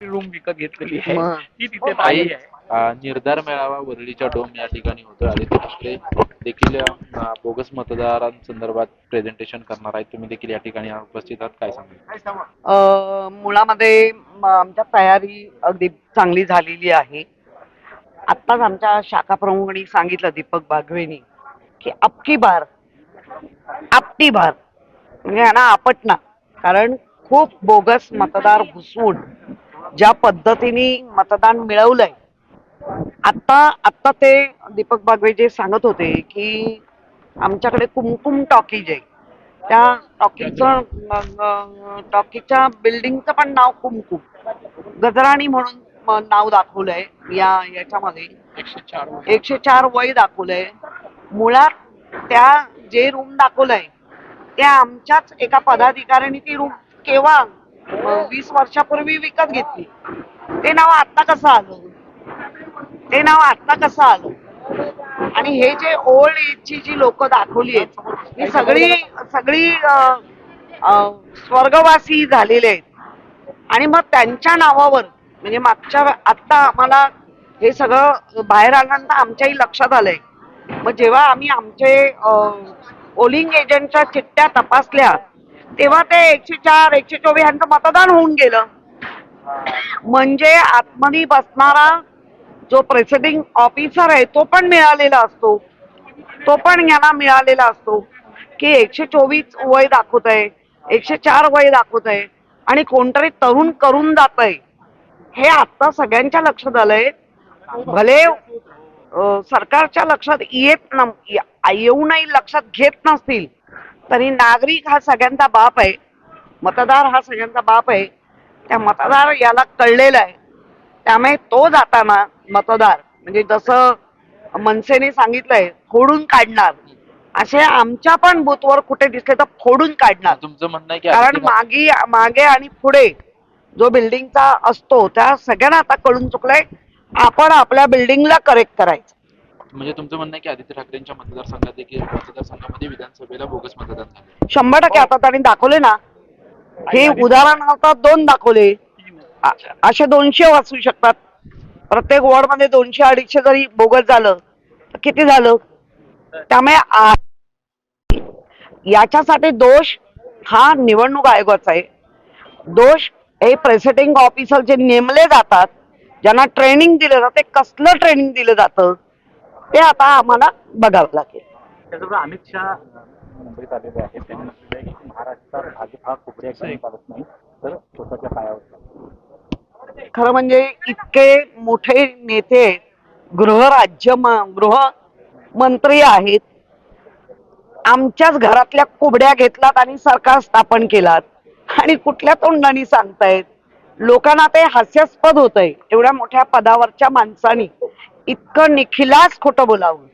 Room विकत घेतलेली आहे. ती तिथे आई नाही आहे. अ, निर्धार मेळावा वरळीच्या डोम या ठिकाणी होतोय. आदित्य ठाकरे देखील बोगस मतदारांसंदर्भात प्रेझेंटेशन करणार आहेत. तुम्ही देखील या ठिकाणी उपस्थित आहात. काय सांगाल? अ, मुळामध्ये आमच्या तयारी अगदी चांगली झालेली आहे. आत्ताच आमच्या शाखा प्रमुखांनी सांगितलं दीपक बागवेनी की अबकी बार आपटी बार म्हणजे ह्यांना आपटना कारण खूप बोगस मतदार घुसवून ज्या पद्धतीने मतदान मिळवलंय. आत्ता आत्ता ते दीपक बागवे जे सांगत होते की आमच्याकडे कुमकुम टॉकीज आहे त्या टॉकीचं टॉकीच्या बिल्डिंगचं पण नाव कुमकुम. गजराणी म्हणून नाव दाखवलंय या याच्यामध्ये. एकशे चार वय दाखवलंय. मुळात त्या जे रूम दाखवलंय त्या आमच्याच एका पदाधिकाऱ्यांनी ती रूम केव्हा वीस वर्षापूर्वी विकत घेतली. ते नाव आत्ता कसं आलं? ते नाव आत्ता कसं आलं? आणि हे जे ओल्ड एजची जी लोक दाखवली आहेत ही सगळी सगळी स्वर्गवासी झालेले आहेत. आणि मग त्यांच्या नावावर म्हणजे मागच्या आत्ता आम्हाला हे सगळं बाहेर आल्यानंतर आमच्याही लक्षात आलंय. मग जेव्हा आम्ही आमचे पोलिंग एजंटच्या चिठ्ठ्या तपासल्या तेव्हा ते एकशे चार एकशे चोवीस यांचं मतदान होऊन गेलं. म्हणजे आतमध्ये बसणारा जो प्रेसिडिंग ऑफिसर आहे तो पण मिळालेला असतो. तो पण यांना मिळालेला असतो. की एकशे चोवीस वय दाखवत आहे एकशे चार वय दाखवत आहे आणि कोणतरी तरुण करून जात आहे हे आता सगळ्यांच्या लक्षात आलंय. भले सरकारच्या लक्षात येत ना येऊनही लक्षात घेत नसतील. तरी नागरिक हा सगळ्यांचा बाप आहे. मतदार हा सगळ्यांचा बाप आहे. त्या मतदार याला कळलेला आहे. त्यामुळे तो जाताना मतदार म्हणजे जसं मनसेने सांगितलंय फोडून काढणार. असे आमच्या पण बूथवर कुठे दिसले तर फोडून काढणार. तुमचं म्हणणं आहे की कारण मागे मागे आणि पुढे जो बिल्डिंगचा असतो त्या सगळ्यांना आता कळून चुकलंय. आपण आपल्या बिल्डिंगला करेक्ट करायचं. म्हणजे तुमचं म्हणणं आहे की आदित्य ठाकरेंच्या मतदारसंघात देखील मतदारसंघामध्ये विधानसभेला बोगस मतदान झाले. शंभर टक्के आता त्यांनी दाखवले ना. हे उदाहरण आता दोन दाखवले. अ- असे दोनशे वाचू शकतात. प्रत्येक वॉर्डमध्ये दोनशे अडीचशे जरी बोगस झालं तर किती झालं? त्यामुळे आ- याच्यासाठी दोष हा निवडणूक आयोगाचा आहे. दोष हे प्रेसिडिंग ऑफिसर जे नेमले जातात ज्यांना ट्रेनिंग दिलं जातं ते कसलं ट्रेनिंग दिलं जातं? ते आता आम्हाला बघावं लागेल. त्याचबरोबर अमित शहा मुंबईत आलेले आहेत. त्यांनी म्हटलेलं आहे की महाराष्ट्रात भाजप हा चालत नाही तर स्वतःच्या पायावर. खरं म्हणजे इतके मोठे नेते गृहराज्य म- गृहमंत्री आहेत. आमच्याच घरातल्या कुबड्या घेतलात आणि सरकार स्थापन केलात. आणि कुठल्या तोंडाने सांगतायत? लोकांना ते हास्यास्पद होत आहे एवढ्या मोठ्या पदावरच्या माणसानी. इतकं निखिलास खोटं बोलावं.